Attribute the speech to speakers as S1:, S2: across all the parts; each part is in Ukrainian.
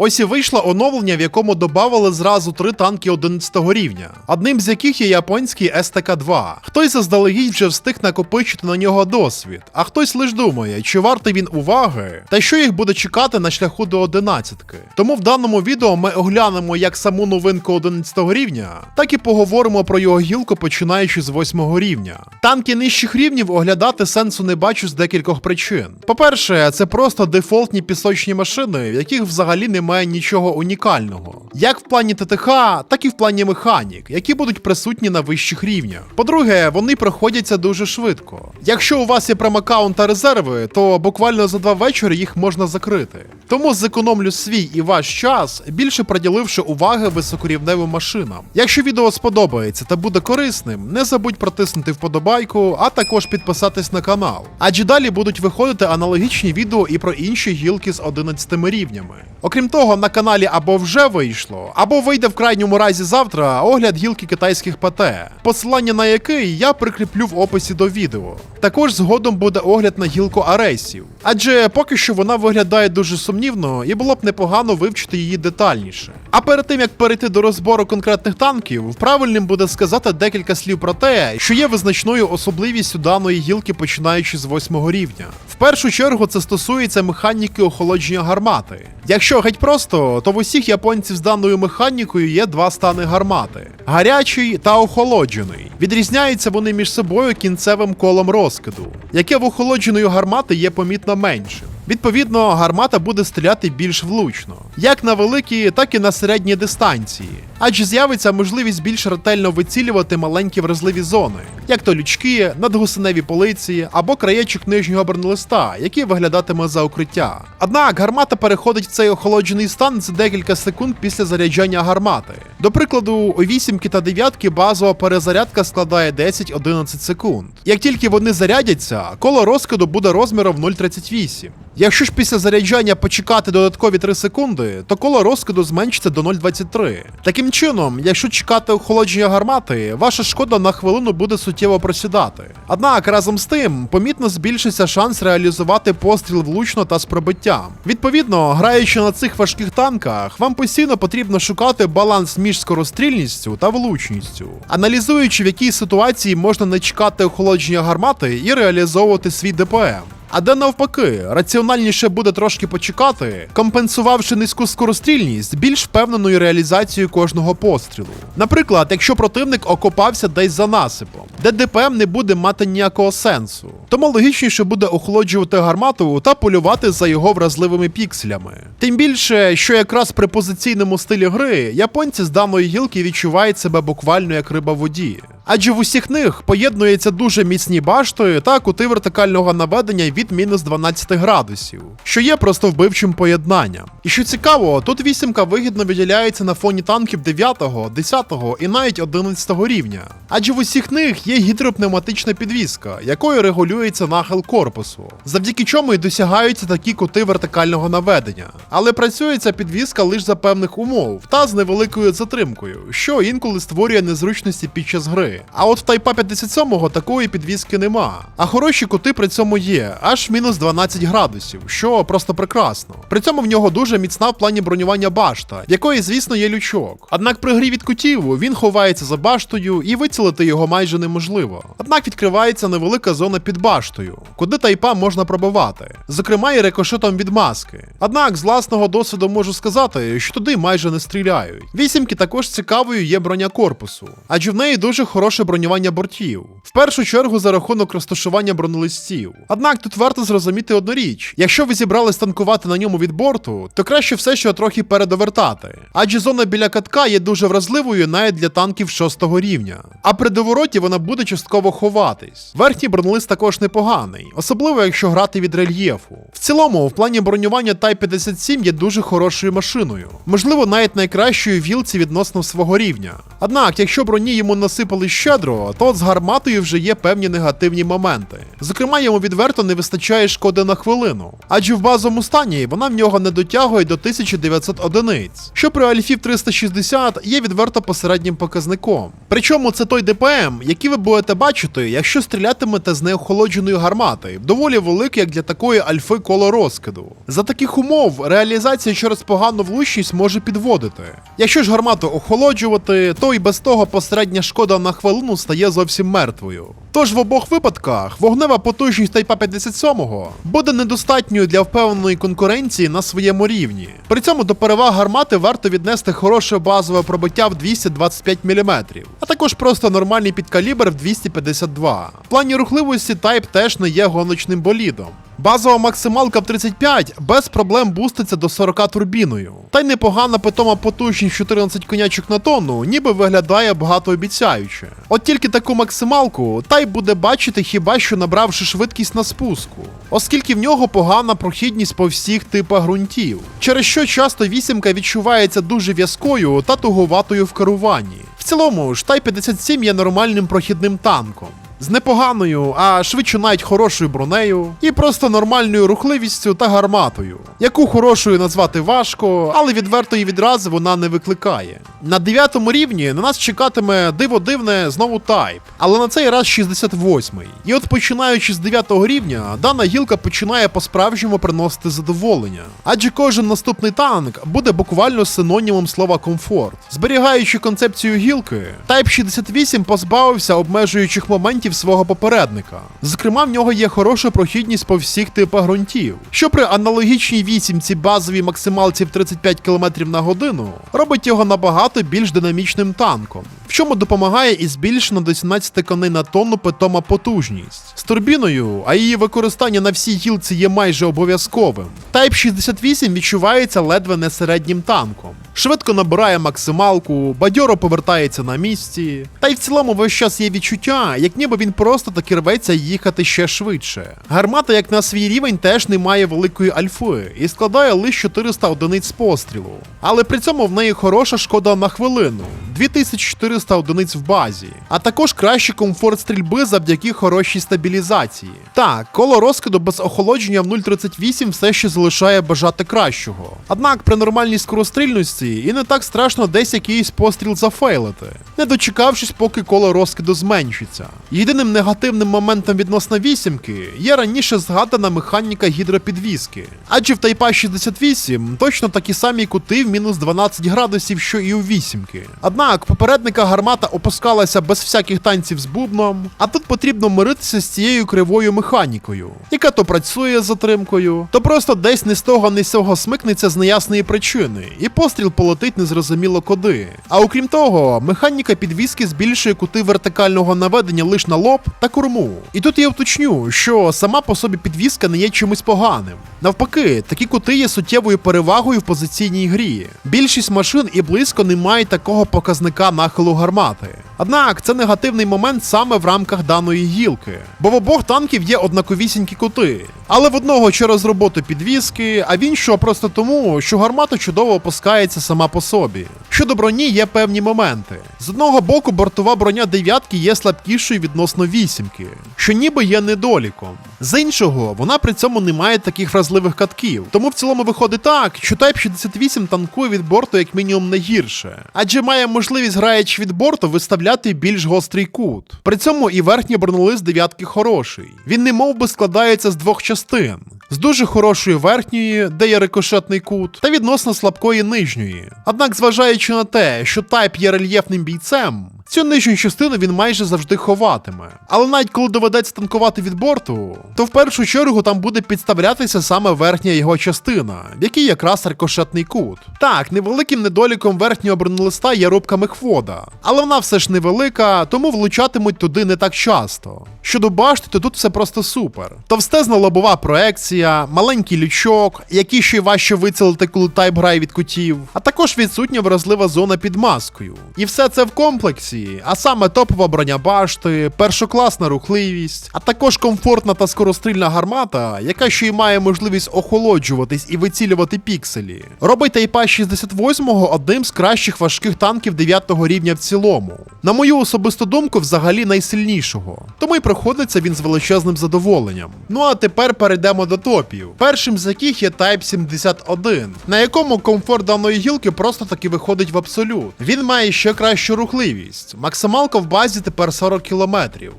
S1: Ось і вийшло оновлення, в якому додавали зразу три танки 11 рівня, одним з яких є японський СТК-2. Хтось заздалегідь вже встиг накопичити на нього досвід, а хтось лиш думає, чи вартий він уваги, та що їх буде чекати на шляху до 11-ки. Тому в даному відео ми оглянемо як саму новинку 11 рівня, так і поговоримо про його гілку, починаючи з 8 рівня. Танки нижчих рівнів оглядати сенсу не бачу з декількох причин. По-перше, це просто дефолтні пісочні машини, в яких взагалі немає нічого унікального, як в плані ТТХ, так і в плані механік, які будуть присутні на вищих рівнях. По-друге, вони проходяться дуже швидко. Якщо у вас є промакаунт та резерви, то буквально за два вечори їх можна закрити. Тому зекономлю свій і ваш час, більше приділивши уваги високорівневим машинам. Якщо відео сподобається та буде корисним, не забудь протиснути вподобайку, а також підписатись на канал. Адже далі будуть виходити аналогічні відео і про інші гілки з 11 рівнями. Окрім того, на каналі або вже вийшло, або вийде в крайньому разі завтра огляд гілки китайських ПТ, посилання на який я прикріплю в описі до відео. Також згодом буде огляд на гілку Аресів, адже поки що вона виглядає дуже сумнівно і було б непогано вивчити її детальніше. А перед тим як перейти до розбору конкретних танків, правильним буде сказати декілька слів про те, що є визначною особливістю даної гілки, починаючи з 8 рівня. В першу чергу це стосується механіки охолодження гармати. Якщо геть просто, то в усіх японців з даною механікою є два стани гармати: гарячий та охолоджений. Відрізняються вони між собою кінцевим колом розкиду, яке в охолодженої гармати є помітно меншим. Відповідно, гармата буде стріляти більш влучно, як на великі, так і на середні дистанції, адже з'явиться можливість більш ретельно вицілювати маленькі вразливі зони, як то лючки, надгусеневі полиці або краєчок нижнього бронелиста, який виглядатиме за укриття. Однак гармата переходить в цей охолоджений стан за декілька секунд після заряджання гармати. До прикладу, у вісімки та дев'ятки базова перезарядка складає 10-11 секунд. Як тільки вони зарядяться, коло розкиду буде розміром 0,38. Якщо ж після заряджання почекати додаткові 3 секунди, то коло розкиду зменшиться до 0,23. Таким чином, якщо чекати охолодження гармати, ваша шкода на хвилину буде суттєво просідати. Однак разом з тим помітно збільшиться шанс реалізувати постріл влучно та з пробиттям. Відповідно, граючи на цих важких танках, вам постійно потрібно шукати баланс між скорострільністю та влучністю, аналізуючи в якій ситуації можна не чекати охолодження гармати і реалізовувати свій ДПМ. А де навпаки, раціональніше буде трошки почекати, компенсувавши низьку скорострільність більш впевненою реалізацією кожного пострілу. Наприклад, якщо противник окопався десь за насипом, де ДПМ не буде мати ніякого сенсу, тому логічніше буде охолоджувати гармату та полювати за його вразливими пікселями. Тим більше, що якраз при позиційному стилі гри японці з даної гілки відчувають себе буквально як риба в воді. Адже в усіх них поєднуються дуже міцні башти та кути вертикального наведення від мінус 12 градусів, що є просто вбивчим поєднанням. І що цікаво, тут вісімка вигідно виділяється на фоні танків 9, 10 і навіть 11 рівня. Адже в усіх них є гідропневматична підвіска, якою регулюється нахил корпусу, завдяки чому й досягаються такі кути вертикального наведення. Але працює ця підвіска лише за певних умов та з невеликою затримкою, що інколи створює незручності під час гри. А от в Тайпа 57 такої підвіски нема. А хороші кути при цьому є, аж мінус 12 градусів, що просто прекрасно. При цьому в нього дуже міцна в плані бронювання башта, якої, звісно, є лючок. Однак при грі від кутів він ховається за баштою і вицілити його майже неможливо. Однак відкривається невелика зона під баштою, куди тайпа можна пробивати, зокрема і рикошетом від маски. Однак з власного досвіду можу сказати, що туди майже не стріляють. Вісімки також цікавою є броня корпусу, адже в неї дуже хороше бронювання бортів. В першу чергу за рахунок розташування бронелистів. Однак тут варто зрозуміти одну річ: якщо ви зібрались танкувати на ньому від борту, то краще все ще трохи передовертати. Адже зона біля катка є дуже вразливою навіть для танків 6 рівня. А при довороті вона буде частково ховатись. Верхній бронелист також непоганий, особливо якщо грати від рельєфу. В цілому, в плані бронювання Type 57 є дуже хорошою машиною, можливо, навіть найкращою в гілці відносно свого рівня. Однак, якщо броні йому насипали щедро, то от з гарматою вже є певні негативні моменти. Зокрема, йому відверто не вистачає шкоди на хвилину, адже в базовому стані вона в нього не дотягує до 1900 одиниць, що при Альфів 360 є відверто посереднім показником. Причому це той ДПМ, який ви будете бачити, якщо стрілятимете з неохолодженої гармати, доволі великий як для такої альфи коло розкиду. За таких умов реалізація через погану влучність може підводити. Якщо ж гармату охолоджувати, то і без того посередня шкода на хвилину стає зовсім мертвою. Тож в обох випадках вогнева потужність Тайпа 57 буде недостатньою для впевненої конкуренції на своєму рівні. При цьому до переваг гармати варто віднести хороше базове пробиття в 225 мм, а також просто нормальний підкалібр в 252. В плані рухливості Type теж не є гоночним болідом. Базова максималка в 35 без проблем буститься до 40 турбіною. Та й непогана питома потужність 14 конячок на тонну, ніби виглядає багатообіцяюче. От тільки таку максималку та й буде бачити хіба що набравши швидкість на спуску, оскільки в нього погана прохідність по всіх типах ґрунтів, через що часто вісімка відчувається дуже в'язкою та туговатою в керуванні. В цілому ж Тай 57 є нормальним прохідним танком. З непоганою, а швидше навіть хорошою бронею, і просто нормальною рухливістю та гарматою, яку хорошою назвати важко, але відверто і відразу вона не викликає. На 9 рівні на нас чекатиме диво дивне знову тайп, але на цей раз 68-й. І от починаючи з 9 рівня, дана гілка починає по-справжньому приносити задоволення. Адже кожен наступний танк буде буквально синонімом слова комфорт. Зберігаючи концепцію гілки, Type 68 позбавився обмежуючих моментів свого попередника. Зокрема, в нього є хороша прохідність по всіх типах ґрунтів, що при аналогічній вісімці базовій максималці в 35 км на годину робить його набагато більш динамічним танком, в чому допомагає і збільшена до 17 коней на тонну питома потужність. З турбіною, а її використання на всій гілці є майже обов'язковим. Type 68 відчувається ледве не середнім танком. Швидко набирає максималку, бадьоро повертається на місці. Та й в цілому весь час є відчуття, як ніби він просто таки рветься їхати ще швидше. Гармата, як на свій рівень, теж не має великої альфи і складає лише 400 одиниць пострілу. Але при цьому в неї хороша шкода на хвилину 2400 одиниць в базі, а також кращий комфорт стрільби завдяки хорошій стабілізації. Так, коло розкиду без охолодження в 0.38 все ще залишає бажати кращого. Однак при нормальній скорострільності і не так страшно десь якийсь постріл зафейлити, не дочекавшись, поки коло розкиду зменшиться. Єдиним негативним моментом відносно вісімки є раніше згадана механіка гідропідвіски. Адже в Тайпа 68 точно такі самі кути в мінус 12 градусів, що і у вісімки. Однак попередника гармата опускалася без всяких танців з бубном, а тут потрібно миритися з цією кривою механікою, яка то працює з затримкою, то просто десь не з того, не з цього смикнеться з неясної причини, і постріл полетить незрозуміло куди. А окрім того, механіка підвіски збільшує кути вертикального наведення лише на лоб та корму. І тут я уточню, що сама по собі підвіска не є чимось поганим. Навпаки, такі кути є суттєвою перевагою в позиційній грі. Більшість машин і близько не мають такого показника нахилу гармати. Однак це негативний момент саме в рамках даної гілки, бо в обох танків є однаковісінькі кути. Але в одного через роботу підвіски, а в іншого просто тому, що гармата чудово опускається сама по собі. Щодо броні є певні моменти. З одного боку, бортова броня дев'ятки є слабкішою відносно вісімки, що ніби є недоліком. З іншого, вона при цьому не має таких вразливих катків. Тому в цілому виходить так, що Type 68 танкує від борту як мінімум не гірше, адже має можливість, граючи від борту, виставляти більш гострий кут. При цьому і верхній бронелист дев'ятки хороший. Він не мов би складається з двох частин. З дуже хорошої верхньої, де є рикошетний кут, та відносно слабкої нижньої. Однак, зважаючи на те, що Тайп є рельєфним бійцем, цю нижню частину він майже завжди ховатиме. Але навіть коли доведеться танкувати від борту, то в першу чергу там буде підставлятися саме верхня його частина, в якій якраз рикошетний кут. Так, невеликим недоліком верхнього бронелиста є рубка мехвода, але вона все ж невелика, тому влучатимуть туди не так часто. Щодо башти, то тут все просто супер. Товстезна лобова проекція, маленький лючок, який ще й важче вицілити, коли тайп грає від кутів, а також відсутня вразлива зона під маскою. І все це в комплексі а саме топова броня башти, першокласна рухливість, а також комфортна та скорострільна гармата, яка ще й має можливість охолоджуватись і вицілювати пікселі, робить Тайпа 68-го одним з кращих важких танків 9 рівня в цілому. На мою особисту думку, взагалі найсильнішого. Тому й проходиться він з величезним задоволенням. Ну а тепер перейдемо до топів. Першим з яких є Type 71, на якому комфорт даної гілки просто таки виходить в абсолют. Він має ще кращу рухливість. Максималка в базі тепер 40 км.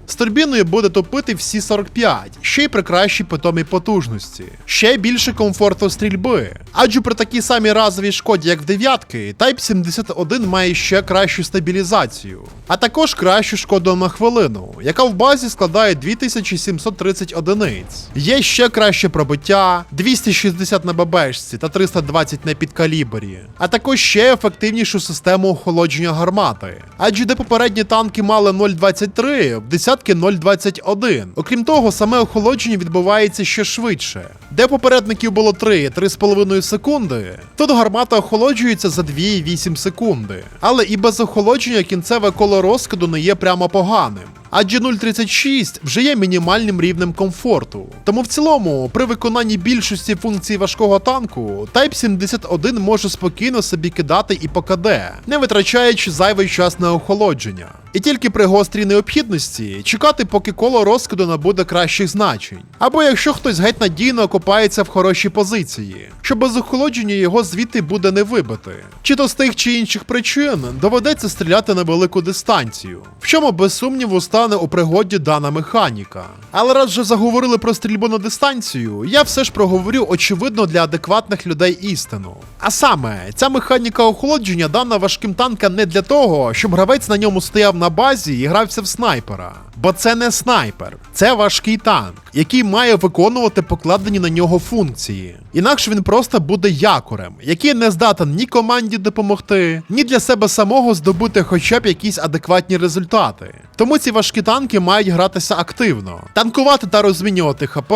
S1: З турбіною буде топити всі 45, ще й при кращій питомій потужності. Ще більше комфорту стрільби. Адже при такій самій разовій шкоді, як в дев'ятки, Type 71 має ще кращу стабілізацію, а також кращу шкоду на хвилину, яка в базі складає 2730 одиниць. Є ще краще пробиття, 260 на ББшці та 320 на підкалібрі, а також ще ефективнішу систему охолодження гармати. Адже де попередні танки мали 0,23, в десятки 0,21. Окрім того, саме охолодження відбувається ще швидше. Де попередників було 3-3,5 секунди, тут гармата охолоджується за 2,8 секунди. Але і без охолодження кінцеве коло розкиду не є прямо поганим. Адже 0.36 вже є мінімальним рівнем комфорту. Тому в цілому, при виконанні більшості функцій важкого танку, Type 71 може спокійно собі кидати і по КД, не витрачаючи зайвий час на охолодження. І тільки при гострій необхідності чекати, поки коло розкиду набуде кращих значень. Або якщо хтось геть надійно окопається в хорошій позиції, що без охолодження його звідти буде не вибити. Чи то з тих чи інших причин доведеться стріляти на велику дистанцію, в чому без сумніву стане у пригоді дана механіка. Але раз вже заговорили про стрільбу на дистанцію, я все ж проговорю очевидно для адекватних людей істину. А саме, ця механіка охолодження дана важким танкам не для того, щоб гравець на ньому стояв на базі і грався в снайпера. Бо це не снайпер, це важкий танк, який має виконувати покладені на нього функції. Інакше він просто буде якорем, який не здатен ні команді допомогти, ні для себе самого здобути хоча б якісь адекватні результати. Тому ці важкі танки мають гратися активно, танкувати та розмінювати ХП,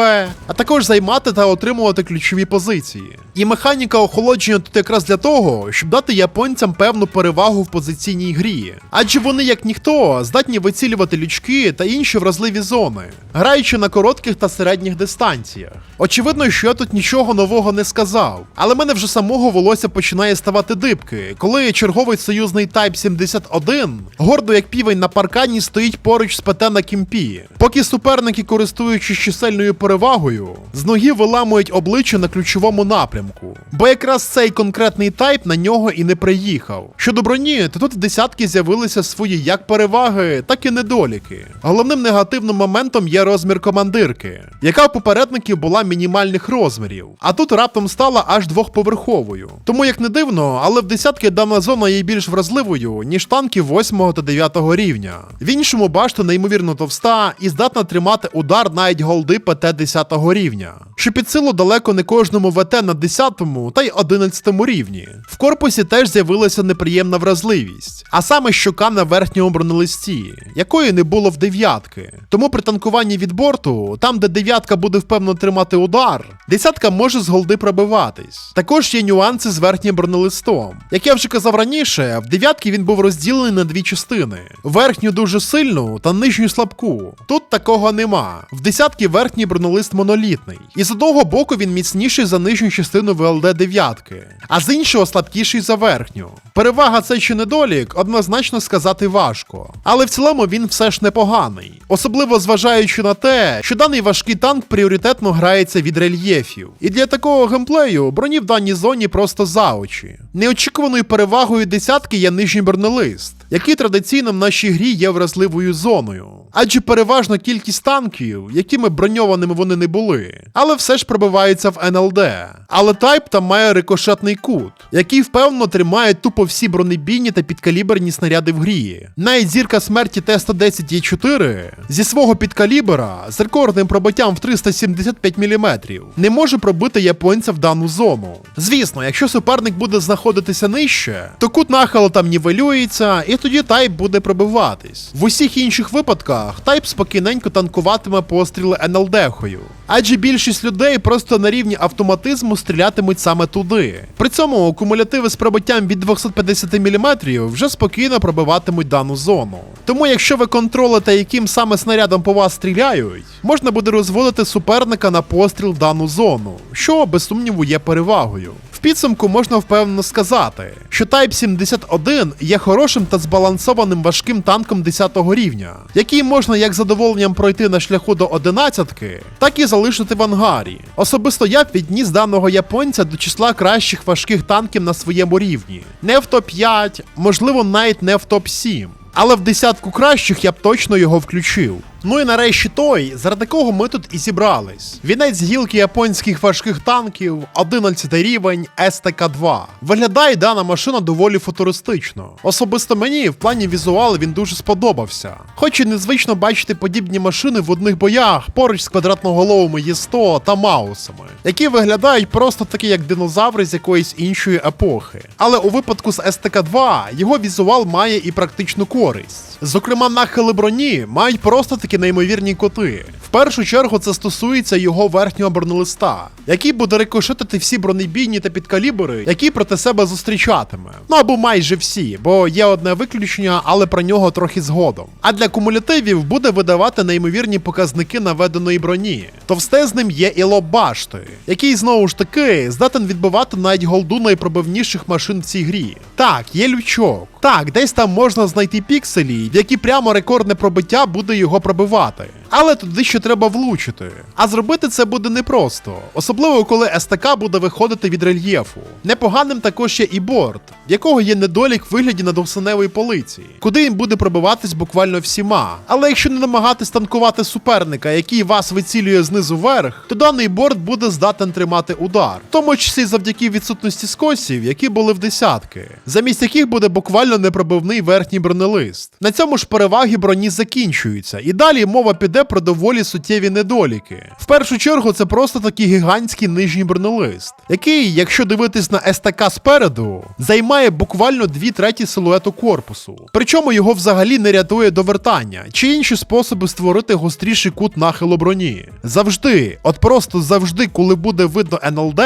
S1: а також займати та отримувати ключові позиції. І механіка охолодження тут якраз для того, щоб дати японцям певну перевагу в позиційній грі. Адже вони, як ніхто, здатні вицілювати лючки та інші вразливі зони, граючи на коротких та середніх дистанціях. Очевидно, що я тут нічого нового не сказав, але мене вже самого волосся починає ставати дибки, коли черговий союзний Type 71, гордо як півень на паркані, стоїть поруч з ПТ на кімпі, поки суперники, користуючись чисельною перевагою, з ноги виламують обличчя на ключовому напрямку. Бо якраз цей конкретний тайп на нього і не приїхав. Щодо броні, то тут десятки з'явилися свої як переваги, так і недоліки. Головним негативним моментом є розмір командирки, яка в попередників була мінімальних розмірів, а тут раптом стала аж двохповерховою. Тому як не дивно, але в десятки дана зона є більш вразливою, ніж танки 8 та 9 рівня. В іншому башта неймовірно товста і здатна тримати удар навіть голди ПТ 10 рівня, що під силу далеко не кожному ВТ на 10 та й 11 рівні. В корпусі теж з'явилася неприємна вразливість, а саме щока на верхньому бронелисті, якої не було в дев'ятки. Тому при танкуванні від борту, там де дев'ятка буде впевнено тримати удар, десятка може з голди пробиватись. Також є нюанси з верхнім бронелистом. Як я вже казав раніше, в дев'ятки він був розділений на дві частини: верхню дуже сильну та нижню слабку. Тут такого нема. В десятки верхній бронелист монолітний. І з одного боку він міцніший за нижню частину ВЛД дев'ятки, а з іншого слабкіший за верхню. Перевага це чи недолік, однозначно сказати важко. Але в цілому він все ж непоганий. Особливо зважаючи на те, що даний важкий танк пріоритетно грається від рельєфів. І для такого геймплею броні в даній зоні просто за очі. Неочікуваною перевагою десятки є нижній бронелист, який традиційно в нашій грі є вразливою зоною. Адже переважна кількість танків, якими броньованими вони не були, але все ж пробиваються в НЛД. Але тайп там має рикошетний кут, який впевнено тримає тупо всі бронебійні та підкаліберні снаряди в грі. Навіть зірка смерті Т-110 Е4 зі свого підкалібера з рекордним пробиттям в 375 мм не може пробити японця в дану зону. Звісно, якщо суперник буде знаходитися нижче, то кут нахилу там нівелюється, і тоді Тайп буде пробиватись. В усіх інших випадках Тайп спокійненько танкуватиме постріли НЛДхою. Адже більшість людей просто на рівні автоматизму стрілятимуть саме туди. При цьому кумулятиви з пробиттям від 250 мм вже спокійно пробиватимуть дану зону. Тому, якщо ви контролите, яким саме снарядом по вас стріляють, можна буде розводити суперника на постріл в дану зону, що без сумніву є перевагою. Підсумку можна впевнено сказати, що Type 71 є хорошим та збалансованим важким танком 10 рівня, який можна як задоволенням пройти на шляху до 11, так і залишити в ангарі. Особисто я б відніс даного японця до числа кращих важких танків на своєму рівні. Не в топ-5, можливо, навіть не в топ-7. Але в десятку кращих я б точно його включив. Ну і нарешті той, заради кого ми тут і зібрались. Вінець гілки японських важких танків, 11 рівень СТК-2. Виглядає дана машина доволі футуристично. Особисто мені в плані візуалу він дуже сподобався. Хоч і незвично бачити подібні машини в одних боях поруч з квадратноголовими Є100 та Маусами, які виглядають просто такі як динозаври з якоїсь іншої епохи. Але у випадку з СТК-2 його візуал має і практичну користь. Зокрема, нахили броні мають просто такі неймовірні коти. В першу чергу це стосується його верхнього бронелиста, який буде рикошетити всі бронебійні та підкалібри, які проти себе зустрічатиме. Ну або майже всі, бо є одне виключення, але про нього трохи згодом. А для кумулятивів буде видавати неймовірні показники наведеної броні. Товстезним є і лоб башти, який знову ж таки здатен відбивати навіть голду найпробивніших машин в цій грі. Так, є лючок. Так, десь там можна знайти пікселі, в які прямо рекордне пробиття буде його пробивати. Але туди ще треба влучити. А зробити це буде непросто, особливо коли СТК буде виходити від рельєфу. Непоганим також є і борт, в якого є недолік в вигляді надовсеневої полиці, куди він буде пробиватись буквально всіма. Але якщо не намагатись танкувати суперника, який вас вицілює знизу вверх, то даний борт буде здатен тримати удар, в тому числі завдяки відсутності скосів, які були в десятки, замість яких буде буквально непробивний верхній бронелист. На цьому ж переваги броні закінчуються, і далі мова піде про доволі суттєві недоліки. В першу чергу це просто такий гігантський нижній бронелист, який, якщо дивитись на СТК спереду, займає буквально дві треті силуету корпусу. Причому його взагалі не рятує довертання чи інші способи створити гостріший кут нахилу броні. Завжди, от просто завжди, коли буде видно НЛД,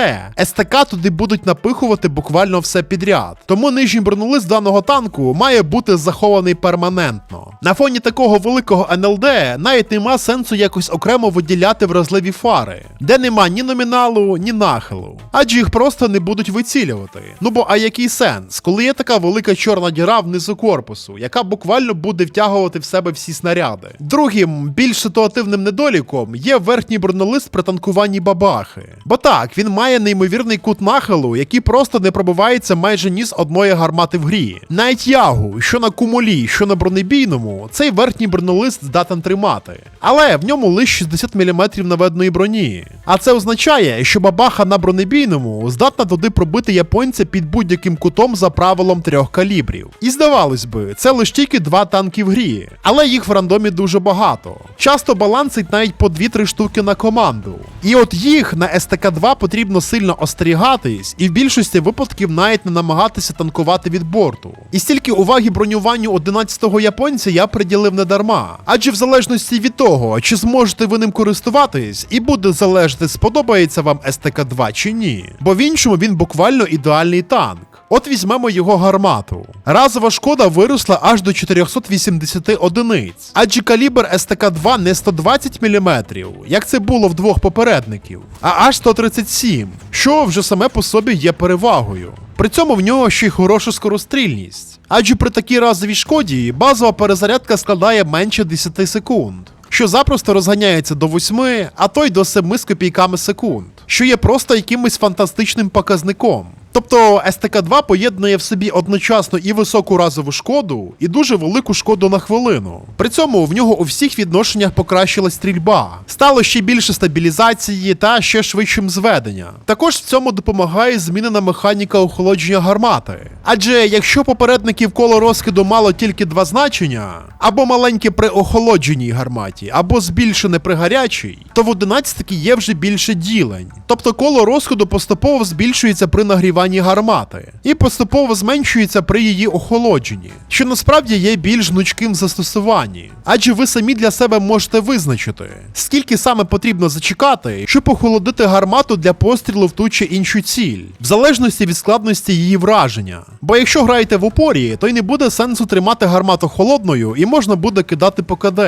S1: СТК туди будуть напихувати буквально все підряд. Тому нижній бронелист даного танку має бути захований перманентно. На фоні такого великого НЛД навіть нема сенсу якось окремо виділяти вразливі фари, де нема ні номіналу, ні нахилу. Адже їх просто не будуть вицілювати. Ну бо а який сенс, коли є така велика чорна діра внизу корпусу, яка буквально буде втягувати в себе всі снаряди. Другим, більш ситуативним недоліком є верхній бронелист при танкуванні бабахи. Бо так, він має неймовірний кут нахилу, який просто не пробивається майже ні з одної гармати в грі. Навіть ягу, що на кумулі, що на бронебійному, цей верхній бронелист здатен тримати. Але в ньому лише 60 мм наведеної броні. А це означає, що бабаха на бронебійному здатна туди пробити японця під будь-яким кутом за правилом трьох калібрів. І здавалось би, це лише тільки два танки в грі, але їх в рандомі дуже багато. Часто балансить навіть по 2-3 штуки на команду. І от їх на СТК-2 потрібно сильно остерігатись, і в більшості випадків навіть не намагатися танкувати від борту. І стільки уваги бронюванню 11-го японця я приділив не дарма. Адже в залежності від того, чи зможете ви ним користуватись, і буде залежати, сподобається вам СТК-2 чи ні. Бо в іншому він буквально ідеальний танк. От візьмемо його гармату. Разова шкода виросла аж до 480 одиниць, адже калібр СТК-2 не 120 мм, як це було в двох попередників, а аж 137, що вже саме по собі є перевагою. При цьому в нього ще й хороша скорострільність. Адже при такій разовій шкоді базова перезарядка складає менше 10 секунд, що запросто розганяється до 8, а то й до 7 з копійками секунд, що є просто якимось фантастичним показником. Тобто СТК-2 поєднує в собі одночасно і високу разову шкоду, і дуже велику шкоду на хвилину. При цьому в нього у всіх відношеннях покращилась стрільба, стало ще більше стабілізації та ще швидшим зведення. Також в цьому допомагає змінена механіка охолодження гармати. Адже якщо попередників коло розкиду мало тільки два значення, або маленьке при охолодженій гарматі, або збільшене при гарячій, то в 11 є вже більше ділень. Тобто коло розходу поступово збільшується при нагріванні дані гармати, і поступово зменшується при її охолодженні, що насправді є більш гнучким застосуванні, адже ви самі для себе можете визначити, скільки саме потрібно зачекати, щоб охолодити гармату для пострілу в ту чи іншу ціль, в залежності від складності її враження. Бо якщо граєте в упорі, то й не буде сенсу тримати гармату холодною і можна буде кидати по КД.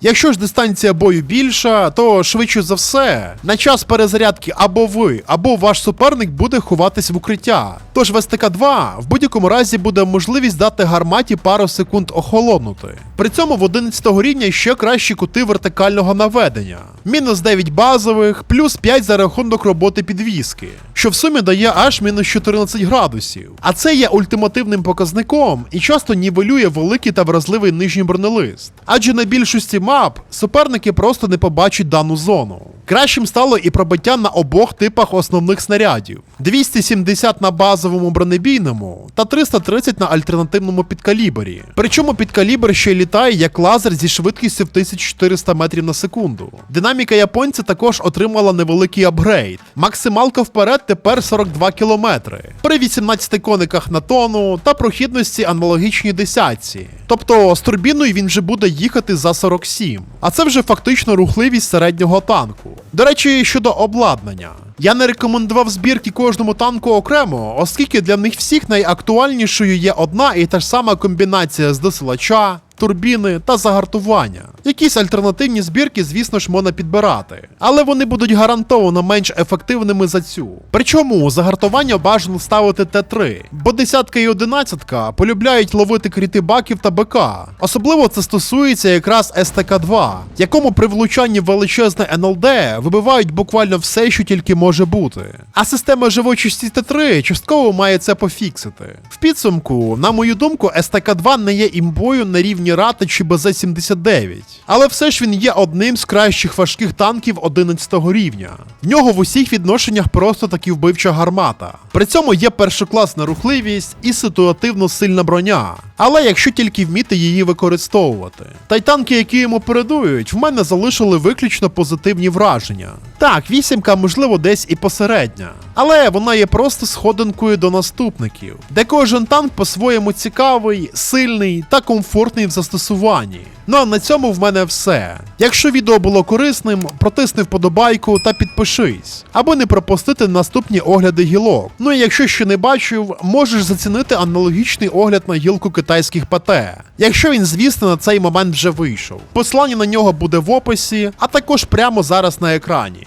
S1: Якщо ж дистанція бою більша, то швидше за все, на час перезарядки або ви, або ваш суперник буде ховатись в укриття. Тож в СТК-2 в будь-якому разі буде можливість дати гарматі пару секунд охолонути. При цьому в 11 рівня ще кращі кути вертикального наведення. Мінус 9 базових, плюс 5 за рахунок роботи підвіски, що в сумі дає аж мінус 14 градусів. А це є ультимативним показником і часто нівелює великий та вразливий нижній бронелист. Адже на більшості мап суперники просто не побачать дану зону. Кращим стало і пробиття на обох типах основних снарядів: 270 на базовому бронебійному та 330 на альтернативному підкалібрі. Причому підкалібр ще й літає як лазер зі швидкістю в 1400 метрів на секунду. Динаміка японця також отримала невеликий апгрейд. Максималка вперед тепер 42 кілометри при 18 кониках на тону та прохідності аналогічній десятці. Тобто з турбіною він вже буде їхати за 47. А це вже фактично рухливість середнього танку. До речі, щодо обладнання. Я не рекомендував збірки кожному танку окремо, оскільки для них всіх найактуальнішою є одна і та ж сама комбінація з досилача, турбіни та загартування. Якісь альтернативні збірки, звісно ж, можна підбирати, але вони будуть гарантовано менш ефективними за цю. Причому загартування бажано ставити Т3, бо десятка і одинадцятка полюбляють ловити кріти баків та БК. Особливо це стосується якраз СТК-2, якому при влучанні величезне НЛД вибивають буквально все, що тільки може бути. А система живучості Т3 частково має це пофіксити. В підсумку, на мою думку, СТК-2 не є імбою на рівні Рата чи БЗ-79. Але все ж він є одним з кращих важких танків 11 рівня. В нього в усіх відношеннях просто таки вбивча гармата. При цьому є першокласна рухливість і ситуативно сильна броня. Але якщо тільки вміти її використовувати. Та й танки, які йому передують, в мене залишили виключно позитивні враження. Так, вісімка, можливо, десь і посередня. Але вона є просто сходинкою до наступників, де кожен танк по-своєму цікавий, сильний та комфортний в застосуванні. Ну а на цьому в мене все. Якщо відео було корисним, протисни вподобайку та підпишись, аби не пропустити наступні огляди гілок. Ну і якщо ще не бачив, можеш зацінити аналогічний огляд на гілку китайських ПТ, якщо він, звісно, на цей момент вже вийшов. Посилання на нього буде в описі, а також прямо зараз на екрані.